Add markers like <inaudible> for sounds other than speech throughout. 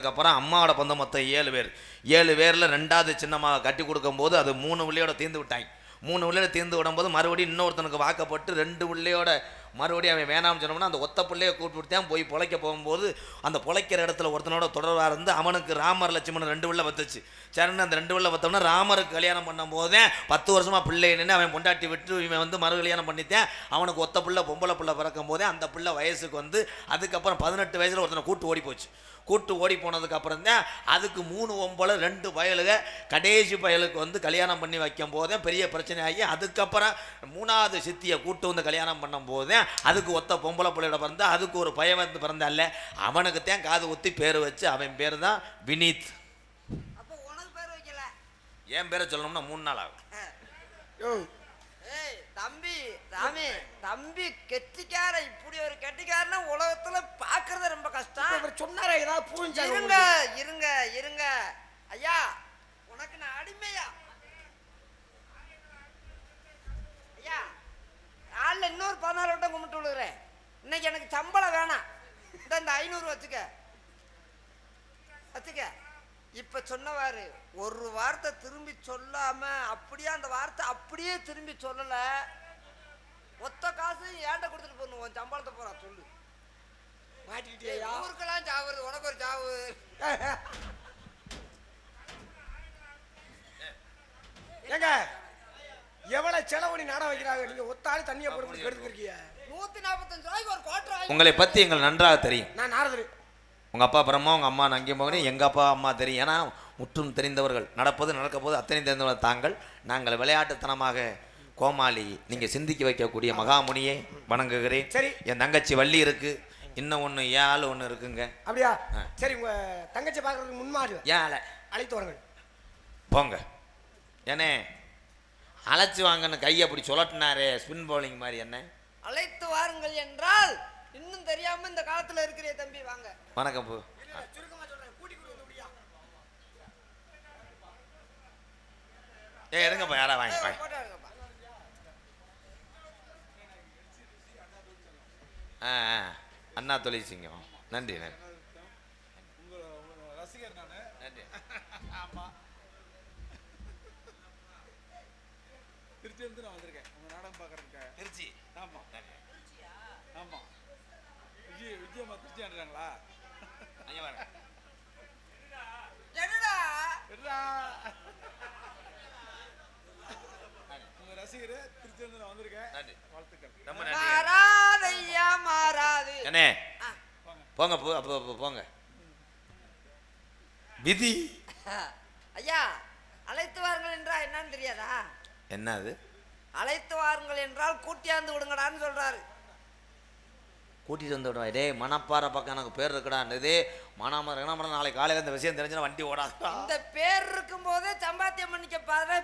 அதுக்கப்புறம் அம்மாவோட பந்தம் மொத்தம் ஏழு பேர். ஏழு பேரில் ரெண்டாவது சின்னமாக கட்டி கொடுக்கும்போது அது மூணு பிள்ளையோட தீர்ந்து விட்டாங்க. மூணு பிள்ளையோட தீர்ந்து விடும்போது மறுபடியும் இன்னொருத்தனுக்கு வாக்கப்பட்டு ரெண்டு பிள்ளையோட மறுபடியும் அவன் வேணாம்னு சொன்னோம்னா அந்த ஒத்த பிள்ளையை கூப்பிட்டு தான் போய் பொழைக்க போகும்போது அந்த பொழைக்கிற இடத்துல ஒருத்தனோட தொடர்பாக இருந்து அவனுக்கு ராமர் லட்சுமணன் ரெண்டு பிள்ளை பத்துச்சு சரின்னு அந்த ரெண்டு பிள்ளை பத்தோம்னா ராமருக்கு கல்யாணம் பண்ணும்போதே பத்து வருஷமாக பிள்ளை நின்று அவன் பொண்டாட்டி விட்டு இவன் வந்து மறு கல்யாணம் பண்ணித்தேன். அவனுக்கு ஒத்த பிள்ளை பொம்பளை பிள்ளை பிறக்கும் போதே அந்த பிள்ளை வயசுக்கு வந்து அதுக்கப்புறம் பதினெட்டு வயசில் ஒருத்தனை கூட்டு ஓடி போச்சு. கூட்டு ஓடி போனதுக்கப்புறம் தான் அதுக்கு மூணு ஒம்பளை ரெண்டு பயலுக கடைசி பயலுக்கு வந்து கல்யாணம் பண்ணி வைக்கும் போதே பெரிய பிரச்சனை ஆகி அதுக்கப்புறம் மூணாவது சித்தியை கூட்டு வந்து கல்யாணம் பண்ணும் போதே அதுக்கு ஒத்த பொம்பளை பிள்ளையோட பிறந்தா அதுக்கு ஒரு பையன் வந்து பிறந்தால அவனுக்கு தான் காது ஒத்தி பேர் வச்சு அவன் பேர் தான் வினீத். அப்போ உனக்கு பேர் வைக்கல. என் பேரை சொல்லணும்னா மூணு நாள் ஆகும். தம்பி ராமி தம்பி கெட்டிக்கார இப்படி ஒரு கெட்டிக்காரனா உலகத்துல பாக்குறது ரொம்ப கஷ்டம். இவர் சொன்னாரே? ஏதாவது புரிஞ்சாங்க இருங்க இருங்க இருங்க. ஐயா உனக்கு நான் அடிமையா? இன்னைக்கு எனக்கு சம்பளம் வேணாம். இந்த இந்த ஐநூறு வச்சுக்க. வச்சுக்க. இப்ப சொன்னவாரு ஒரு வார்த்தை திரும்பி சொல்லாம அப்படியே அந்த வார்த்தை அப்படியே திரும்பி சொல்லல. ஒத்த காசு ஏன்ட கொடுத்துட்டு போகணும்? உன் சம்பளத்தை போறா சொல்லு. மாட்டிக்கிட்டியா? ஊருக்கெல்லாம் சாவுறது உனக்கு ஒரு சாவு. ஏங்க எவ்வளவு செலவு பண்ணி நாடகம் வைக்கிறாங்க? நீங்க ஒத்தாடி தண்ணியை போட்டு கெடுத்துருக்கீங்க. நூத்தி நாற்பத்தஞ்சு ரூபாய்க்கு ஒரு உங்களை பற்றி எங்களுக்கு நன்றாக தெரியும். நான் நாரதரு. உங்கள் அப்பா பிரம்மா உங்கள் அம்மா நங்கிய மகனே எங்கள் அப்பா அம்மா தெரியும். ஏன்னா முற்றும் தெரிந்தவர்கள் நடப்பது நடக்க போது அத்தனை தெரிந்தவர்கள் தாங்கள். நாங்கள் விளையாட்டுத்தனமாக கோமாளி நீங்கள் சிந்திக்க வைக்கக்கூடிய மகாமுனியை வணங்குகிறேன். சரி. என் தங்கச்சி வள்ளி இருக்கு. இன்னும் ஒன்று ஏன் ஆள் ஒன்று இருக்குங்க. அப்படியா. சரி உங்க தங்கச்சி பார்க்கறதுக்கு முன்மாடு ஏன் ஆளை? அழைத்து வாருங்கள். போங்க. ஏனே அழைச்சி வாங்கன்னு கையை அப்படி சுழட்டினாரே ஸ்பின் பவுலிங் மாதிரி என்ன? அழைத்து வாருங்கள் என்றால் இன்னும் தெரியாம இந்த காலத்துல இருக்கிறே தம்பி வாங்க. வணக்கம் பூ. வந்து ஏ எடுங்கப்பா யாரா வாங்கி ஏய், வாங்க. ஆ ஆ. அண்ணா தொழில் சிங்கம். நன்றி நன்றி. ரசிகர் நானு நன்றி. ஆமா. திருச்சி இருந்து நான் வந்திருக்கேன். உங்க நாடகம் பார்க்கறதுக்கு திருச்சி. ஆமா. ஆமா. விஜய் விஜயம்மா திருச்சி ஆடுறாங்களா அங்கே வாங்க என்னடா? எட்ரா உங்க ரசிகர் திருச்சி இருந்து நான் வந்திருக்கேன். நன்றி. வாழ்த்துக்கள். ரொம்ப நன்றி. மாறாதையா மாறாது. அண்ணே. போங்க போ அப்போ அப்போ போங்க. விதி. ஐயா அழைத்து வாருங்கள் என்றால் என்னன்னு தெரியாதா? என்ன அது அழைத்து வாருங்கள் என்றால் கூட்டியாந்து விடுங்கடான்னு சொல்றாரு. கூட்டிட்டு வந்து விடுவா டேய் மணப்பாறை பக்கம் எனக்கு பேர் இருக்குடா. இதே மணாமரம் இருக்கணும் நாளைக்கு காலையில் இந்த விஷயம் தெரிஞ்சுன்னா வண்டி ஓடாதா இந்த பேர் இருக்கும் போதே சம்பாத்தியம் பண்ணிக்க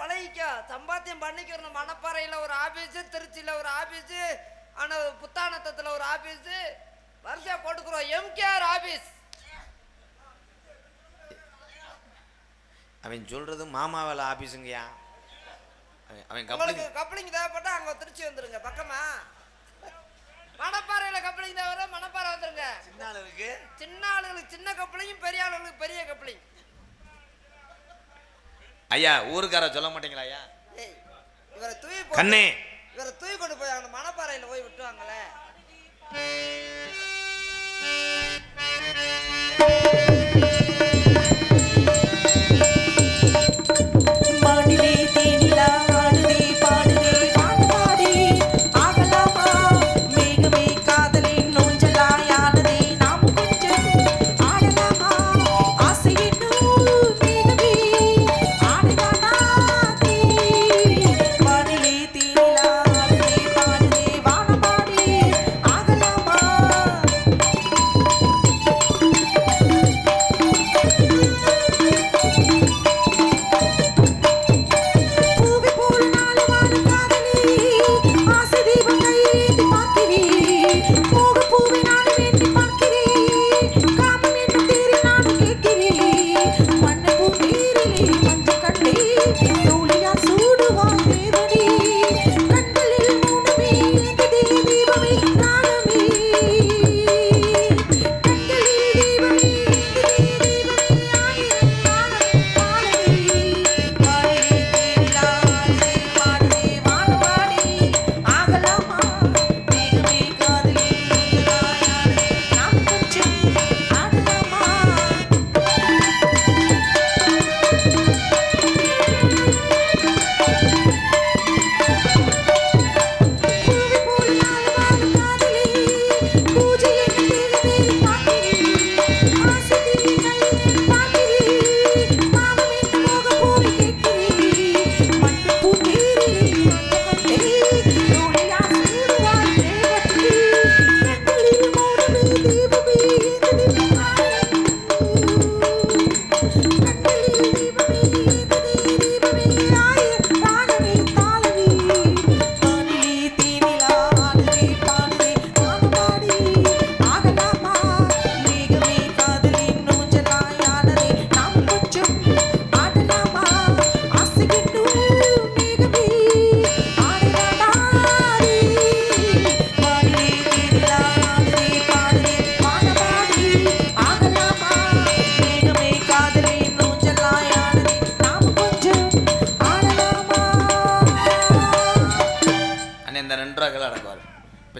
பழகிக்க. சம்பாத்தியம் பண்ணிக்கிறணும் மணப்பாறையில ஒரு ஆபீஸ் திருச்சியில ஒரு ஆபீஸ் ஆனா புத்தானத்தத்துல ஒரு ஆபீஸ் வரிசையா போட்டுக்கிறோம். எம்கேஆர் ஆபீஸ் அவன் சொல்றது மாமா வேலை ஆபீஸுங்கய்யா அவன் கப்பலிங் கப்ளிங் தேவைப்பட்டா அங்க திருச்சி வந்துருங்க பக்கமா. மணப்பாறையில கப்ளிங் தேவை மணப்பாறை வந்துருங்க. சின்ன ஆளு இருக்கு சின்ன ஆளுங்களுக்கு சின்ன கப்ளிங்கும் பெரிய ஆளுங்களுக்கு பெரிய கப்ளிங் ஐயா ஊருக்கார சொல்ல மாட்டீங்களா ஐயா? இவரை தூய் கண்ணே. இவரை தூய் கொண்டு போய் மணப்பாறையில போய் விட்டுவாங்களே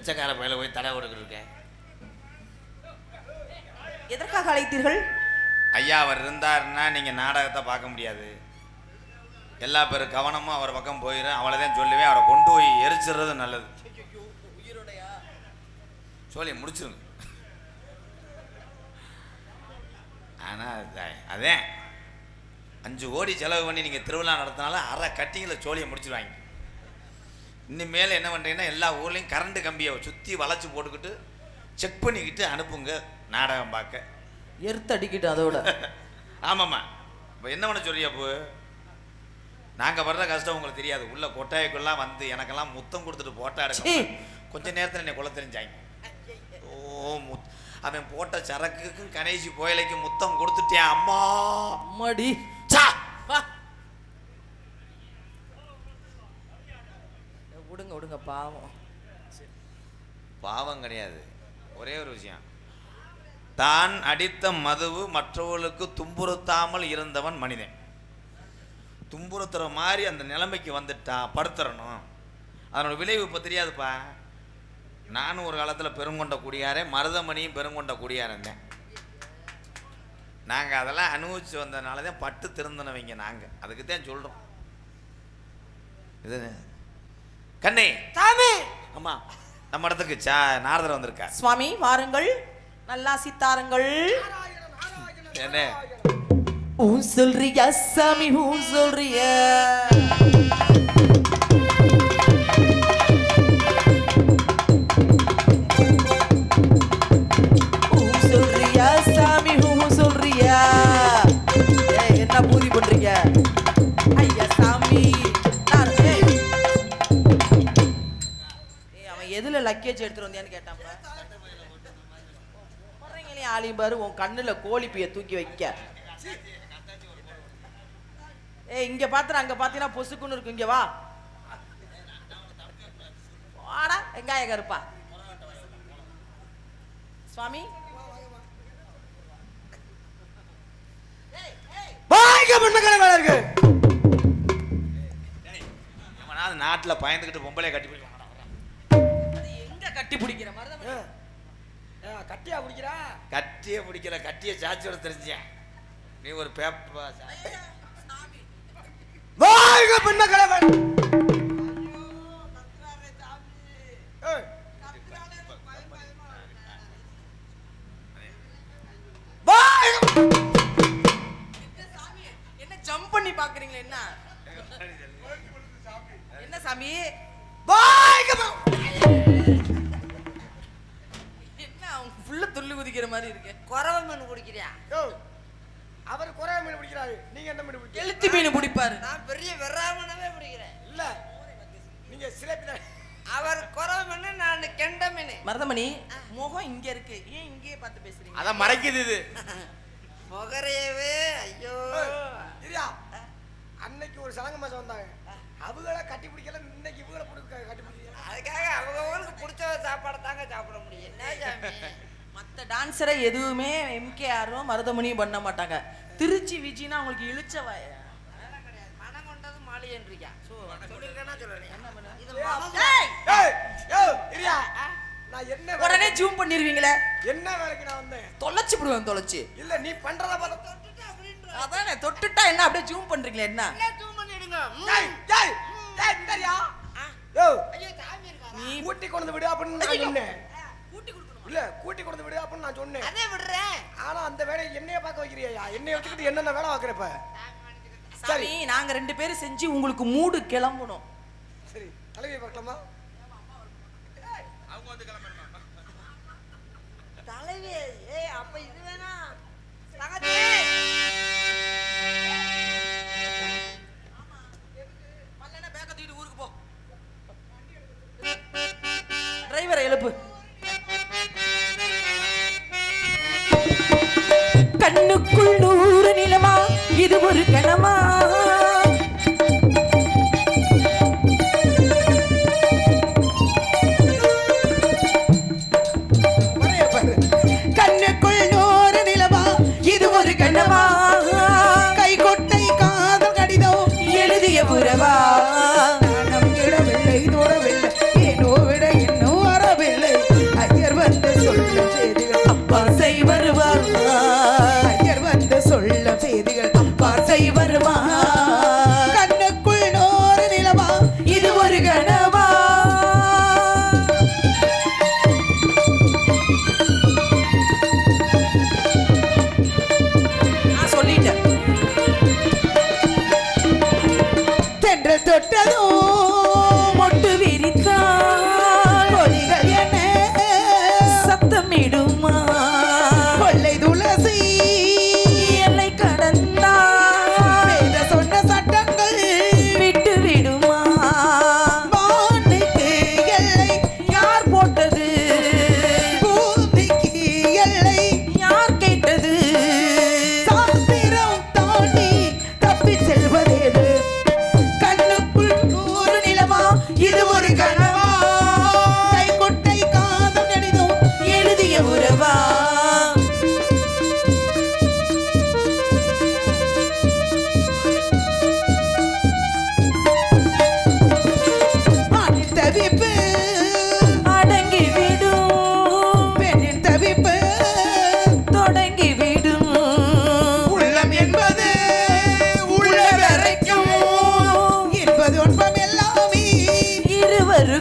பிச்சைக்கார பையில போய் தடை இருக்கேன். எதற்காக அழைத்தீர்கள்? ஐயா அவர் இருந்தாருன்னா நீங்கள் நாடகத்தை பார்க்க முடியாது. எல்லா பேர் கவனமும் அவர் பக்கம் போயிடும் அவளை தான் சொல்லுவேன். அவரை கொண்டு போய் எரிச்சிடுறது நல்லது. சொல்லி முடிச்சிருங்க. ஆனால் அதே அஞ்சு கோடி செலவு பண்ணி நீங்கள் திருவிழா நடத்தினாலும் அரை கட்டிங்கில் சோழியை முடிச்சிருவாங்க. இனிமேல் என்ன பண்ணுறீங்கன்னா எல்லா ஊர்லேயும் கரண்ட் கம்பியை சுற்றி வளைச்சி போட்டுக்கிட்டு செக் பண்ணிக்கிட்டு அனுப்புங்க நாடகம் பார்க்க. எர்த்து அடிக்கிட்டு அதோட. <laughs> ஆமாம்மா. இப்போ என்ன பண்ண சொல்றியா அப்போ நாங்கள் படுற கஷ்டம் உங்களுக்கு தெரியாது. உள்ள கொட்டாய்க்குள்ளலாம் வந்து எனக்கெல்லாம் முத்தம் கொடுத்துட்டு போட்டா. எடுக்க கொஞ்ச நேரத்தில் என்னை கொலை தெரிஞ்சாங்க. ஓ முத் அவன் போட்ட சரக்குக்கும் கணேசி புயலைக்கும் முத்தம் கொடுத்துட்டேன் அம்மா. அம்மாடி சா வா விடுங்க விடுங்க பாவம். பாவம் கிடையாது. ஒரே ஒரு விஷயம். தான் அடித்த மதுவு மற்றவர்களுக்கு துன்புறுத்தாமல் இருந்தவன் மனிதன். துன்புறுத்துற மாதிரி அந்த நிலைமைக்கு வந்துட்டான் படுத்துறணும். அதனோட விளைவு இப்போ தெரியாதுப்பா. நானும் ஒரு காலத்தில் பெருங்கொண்ட குடியாரே மருதமணியும் பெருங்கொண்ட குடியாரந்தேன் நாங்கள் அதெல்லாம் அனுபவிச்சு வந்ததுனால தான் பட்டு திருந்தினவங்க நாங்கள் அதுக்கு தான் சொல்கிறோம் இது கண்ணே. சாமி அம்மா நம்ம இடத்துக்கு சா நாரதர் வந்திருக்கா சுவாமி வாருங்கள். நல்லா சித்தாருங்கள். என்ன? ஊ சொல்றியா சாமி ஊ சொல்றியா? எதுல லக்கேஜ் எடுத்துட்டு வந்தியான்னு கேட்டான் வர்றீங்களே ஆலியும் பாரு உன் கண்ணுல கோழி பைய தூக்கி வைக்க. ஏய் இங்க பாத்துற அங்க பாத்தீங்கன்னா பொசுக்குன்னு இருக்கு இங்க வா. வாடா வெங்காய கருப்பா. சுவாமி. நாட்டில் பயந்துக்கிட்டு பொம்பளைய கட்டி கட்டி பிடிக்கிற மாதிரி கட்டியா பிடிக்கிறா? கட்டியை பிடிக்கிற கட்டியை சாச்சியோட தெரிஞ்சேன் நீ ஒரு பேப்பா வாய்க்க பண்ண கலவன் என்ன ஜம்ப் பண்ணி பாக்குறீங்களா என்ன? என்ன சாமி? வாய்க்க துள்ளி குதிக்கிற மாதிரி இருக்கு. குறவை மீன் குடிக்கிறியா? அவர் குறைய மீன் பிடிக்கிறாரு நீங்க என்ன மீன் பிடிக்கிறீங்க எழுத்து மீன் பிடிப்பாரு நான் பெரிய வெறாமனவே பிடிக்கிறேன் இல்ல. நீங்க சிலேபில அவர் குறவை மீன் நான் கெண்ட மீன். மருதமணி முகம் இங்க இருக்கு. ஏன் இங்கேயே பார்த்து பேசுறீங்க? அதான் மறைக்குது இது. முகரையவே ஐயோ. இரியா. அன்னைக்கு ஒரு சலங்க மாசம் வந்தாங்க. அவங்கள கட்டி பிடிக்கல இன்னைக்கு இவங்கள பிடிக்க கட்டி பிடிக்கல. அதுக்காக அவங்கவுங்களுக்கு பிடிச்ச சாப்பாடை தாங்க சாப்பிட முடியும். என்ன சாமி? மத்த டான்ஸரை எதுவுமே எம்கேஆரும் மருதமணியும் பண்ண மாட்டாங்க. திருச்சி விஜினா அவங்களுக்கு இழுச்ச வாய. உடனே ஜூம் பண்ணிருவீங்களே? என்ன வேலைக்கு நான் வந்தேன்? தொலைச்சு விடுவேன் தொலைச்சு. இல்ல நீ பண்றத பார்த்தா அதானே தொட்டுட்டா என்ன அப்படியே ஜூம் பண்றீங்களே என்ன? ஜூம் பண்ணிடுங்க. ஏய் ஏய் ஏய் இந்தரியா. யோ. ஐயோ சாமி இருக்காரா? நீ கூட்டி கொண்டு விடு அப்படின்னு நான் சொன்னேன். இல்ல கூட்டி கொண்டு விடு அப்படின்னு நான் சொன்னேன். அதே விடுறேன். ஆனா அந்த வேலையை என்னைய பார்க்க வைக்கிறியா? என்னைய வச்சுக்கிட்டு என்னென்ன வேலை பார்க்குறப்ப? சாமி நாங்க ரெண்டு பேரும் செஞ்சு உங்களுக்கு மூடு கிளம்பணும். சரி தலைவியை பார்க்கலாமா? <laughs> தலைவி ஏய் அப்ப இது வேணா தொட்டதும்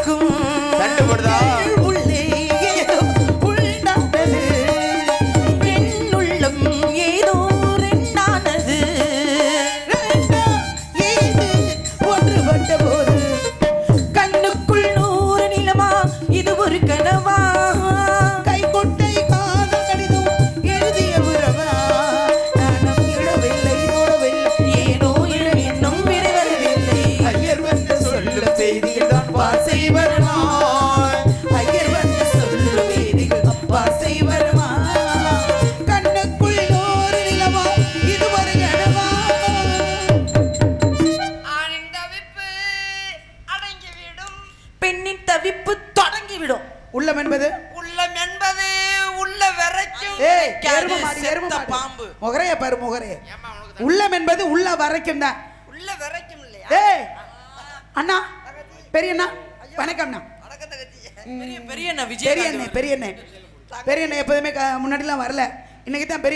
இருவருக்கும் உள்ளே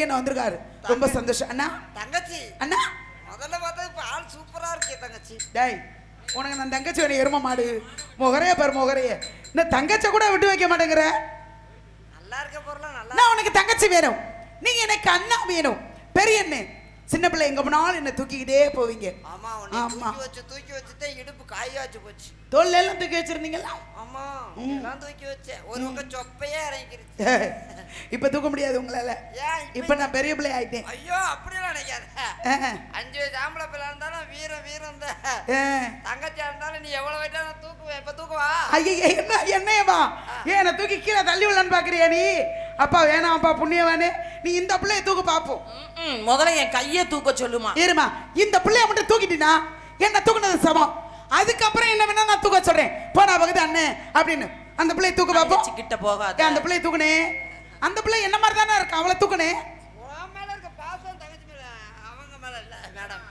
இன்னைக்கு தான் பெரிய அண்ணா வந்திருக்காரு ரொம்ப சந்தோஷம். அண்ணா. தங்கச்சி. அண்ணா. முதல்ல பார்த்தா இப்ப ஆள் சூப்பரா இருக்கே தங்கச்சி. டேய் உனக்கு நான் தங்கச்சி வேணும் எரும மாடு. முகரைய பாரு முகரைய. இந்த தங்கச்சை கூட விட்டு வைக்க மாட்டேங்கிற. நல்லா இருக்க பொருளாம் நல்லா நான் உனக்கு தங்கச்சி வேணும். நீ எனக்கு அண்ணா வேணும். பெரிய அண்ணே சின்ன பிள்ளை எங்க போனாலும் என்ன தூக்கிக்கிட்டே போவீங்க. ஆமா ஆமா. தூக்கி வச்சு தூக்கி வச்சுட்டு இடுப்பு காயாச்சு போச்சு. தோல்ல எல்லாம் தூக்கி வச்சிருந்தீங்களா? ஆமா எல்லாம் தூக்கி வச்சேன். ஒரு பக்கம் சொப்பையே இறங்கிருச்சு இப்ப தூக்க முடியாது உங்களால. ஏன் இப்ப நான் பெரிய பிள்ளை ஆயிட்டேன். ஐயோ அப்படியெல்லாம் நினைக்காத. அஞ்சு வயசு ஆம்பளை பிள்ளை இருந்தாலும் வீரம் வீரம் தான். தங்கச்சியா இருந்தாலும் நீ எவ்வளவு வெயிட்டா நான் தூக்குவேன். இப்ப தூக்குவா ஐயையே, என்ன என்னையவா? ஏன் தூக்கி கீழே தள்ளி விடலான்னு பாக்குறியா நீ? அப்பா வேணாம் அப்பா புண்ணியவானே. நீ இந்த பிள்ளைய தூக்கு பாப்போம். ம்ம். முதல்ல என் கையை தூக்க சொல்லுமா? இருமா இந்த பிள்ளைய மட்டும் தூக்கிட்டினா என்ன தூக்குனது சமம்? அதுக்கப்புறம் என்ன வேணா நான் தூக்க சொல்றேன். போடா பகுதி அண்ணே அப்படின்னு. அந்த பிள்ளைய தூக்க பாப்போம். கிட்ட போகாத. அந்த பிள்ளைய தூக்குனே. அந்த பிள்ளை என்ன மாதிரி தானே இருக்கு? அவளை தூக்குனே. உன் மேல இருக்க பாசம் தங்கச்சி மேல அவங்க மேல இல்ல மேடம்.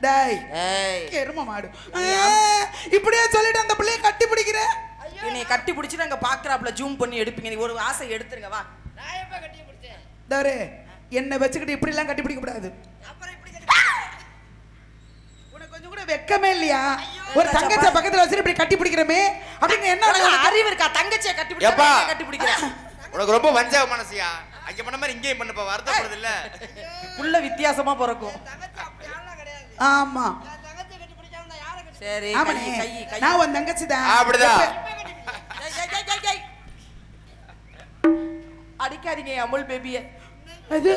டேய் ஏய். எரும மாடு. ஆ, இப்படியே சொல்லிட்டு அந்த பிள்ளைய கட்டி பிடிக்கிற. என்னை கட்டி பிடிச்சிட்டு அங்க பாக்குறாப்புல ஜூம் பண்ணி எடுப்பீங்க. நீ ஒரு ஆசை எடுத்துருங்க வா. தவறு என்னை வச்சுக்கிட்டு இப்படி எல்லாம் கட்டி பிடிக்க கூடாது. அப்புறம் இப்படி கட்டி உனக்கு கொஞ்சம் கூட வெக்கமே இல்லையா? ஒரு தங்கச்ச பக்கத்துல வச்சுட்டு இப்படி கட்டி பிடிக்கிறமே? அப்படின்னு என்ன? அறிவு இருக்கா? தங்கச்சியை கட்டி? பிடிச்சா கட்டி பிடிக்கிறேன்? உனக்கு ரொம்ப வஞ்சக மனசியா? அங்க பண்ண மாதிரி இங்கேயும் பண்ணுப்பா வருத்தப்படுது இல்ல. புள்ள வித்தியாசமா பிறக்கும். தங்கச்சி அப்படி ஆளலாம் கிடையாது. ஆமா. சரி ஆமாண்ணே கை கை கை நான் உன் தங்கச்சி தான் அப்படிதான். அடிக்காதீங்க என் அமுல் பேபிய அது?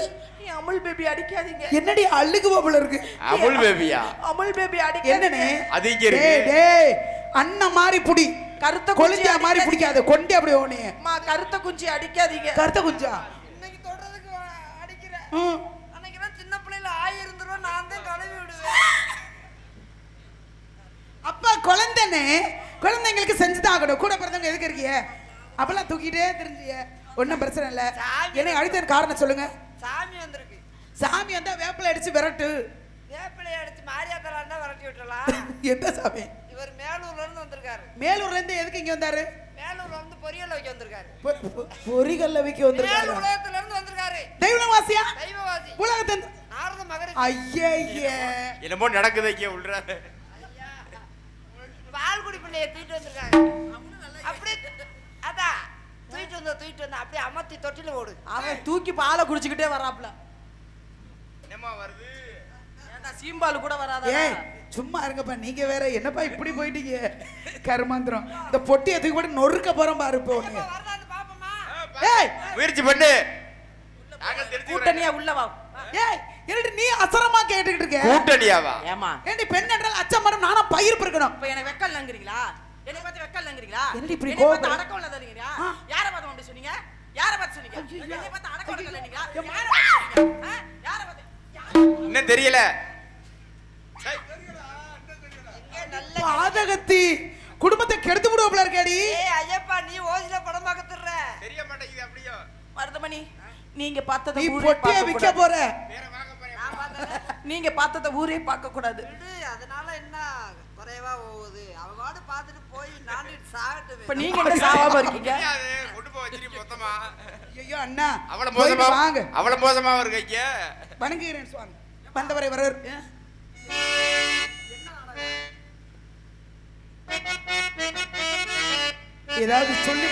என் அமுல் பேபி அடிக்காதீங்க. என்னடி அழுகு போல இருக்கு? அமுல் பேபியா அமுல் பேபி என்னனே அடிக்காதீங்க. அது இங்க இருக்கு. டேய், டேய் அண்ணன் மாதிரி புடி. கருத்த குஞ்சி மாதிரி. பிடிக்காது கொண்டே அப்படி ஓனே அம்மா கருத்த குஞ்சி அடிக்காதீங்க. கருத்த குஞ்சா? இன்னைக்கு தொடறதுக்கு அடிக்கிறேன். ம். அன்னைக்கு சின்ன பிள்ளையில ஆயி இருந்துருவோம் நான் தான் கழுவி விடுவேன். அப்பா குழந்தைன்னு குழந்தைங்களுக்கு செஞ்சுதான் ஆகணும். கூட பிறந்தவங்க எதுக்கு இருக்கீங்க? அப்பெல்லாம் தூக்கிட்டே தெரிஞ்சிய ஒன்றும் பிரச்சனை இல்லை. என்னை அழுத்த காரணம் சொல்லுங்க. சாமி வந்திருக்கு. சாமி வந்தா வேப்பிலை அடிச்சு விரட்டு. வேப்பிலையை அடிச்சு மாரியாத்தலா இருந்தா விரட்டி விட்டுறலாம். <laughs> எந்த சாமி? இவர் மேலூர்ல இருந்து வந்திருக்காரு. மேலூர்ல இருந்து எதுக்கு இங்க வந்தாரு? மேலூர்ல வந்து பொரியல் வைக்க வந்திருக்காரு. பொ- பொ- பொறிகல்ல வைக்க வந்திருக்காரு. உலகத்துல இருந்து வந்திருக்காரு. தெய்வவாசியா தெய்வவாதி உலகத்தின் நாரத மகரி ஐய என்னமோ நடக்குது இங்க உள்றாரு. பால்குடி பிள்ளைய தூக்கிட்டு வந்திருக்காங்க அப்படி அதான். தூக்கிட்டு வந்த தூக்கிட்டு வந்த அப்படியே அமர்த்தி தொட்டில ஓடு. அவன் தூக்கி பாலை குடிச்சுக்கிட்டே வராப்ல என்னமா வருது? ஏன்டா சீம்பால் கூட வராதா? ஏய் சும்மா இருங்கப்பா நீங்க வேற என்னப்பா இப்படி போயிட்டீங்க? கருமாந்திரம். இந்த பொட்டி எதுக்கு போட்டு நொறுக்க போறோம் பாரு இப்போ ஏய்! முயற்சி பண்ணு. கூட்டணியா உள்ள வா. ஏய் என்னடி நீ அசரமா கேட்டுக்கிட்டு இருக்க? கூட்டணியாவா? ஏமா ஏண்டி பெண் என்றால் அச்சம் மரம் நானா பயிர் பிறக்கணும் இப்ப எனக்கு வெக்கல் லங்குறீங்களா என்னை பார்த்து வெக்கல் லங்குறீங்களா என்னடி இப்படி கோவப்படுற? அடக்கம் இல்லாதீங்களா. யாரை பார்த்து அப்படி சொன்னீங்க? யாரை பார்த்து சொன்னீங்க? என்னை பார்த்து அடக்கம் இல்லைங்களா யாரை பார்த்து? யாரை பார்த்து இன்னும் தெரியல? பாதகத்தி குடும்பத்தை கெடுத்து விடுவோம்ல இருக்காடி. ஏய் ஐயப்பா நீ ஓசில படம் பார்க்கத்துற தெரிய மாட்டேங்குது அப்படியோ. மருதமணி நீங்க பார்த்தத நீ ஊரே பொட்டிய. போற? பார்த்தேன் நீங்க பார்த்தத ஊரே பார்க்க கூடாது அதனால என்ன குறைவா போகுது அவங்க வாடு பார்த்துட்டு போய் நான் இப்ப நீங்க என்ன சாவாம இருக்கீங்க? கொண்டு போய் வச்சிருக்கீங்க மொத்தமா ஐயோ அண்ணா. அவ்வளவு போயிட்டு மோசமா வாங்க. அவ்வளவு மோசமா இருக்கு ஐயா? வணங்குகிறேன் சுவாமி. வந்தவரை வர ஏதாவது சொல்லி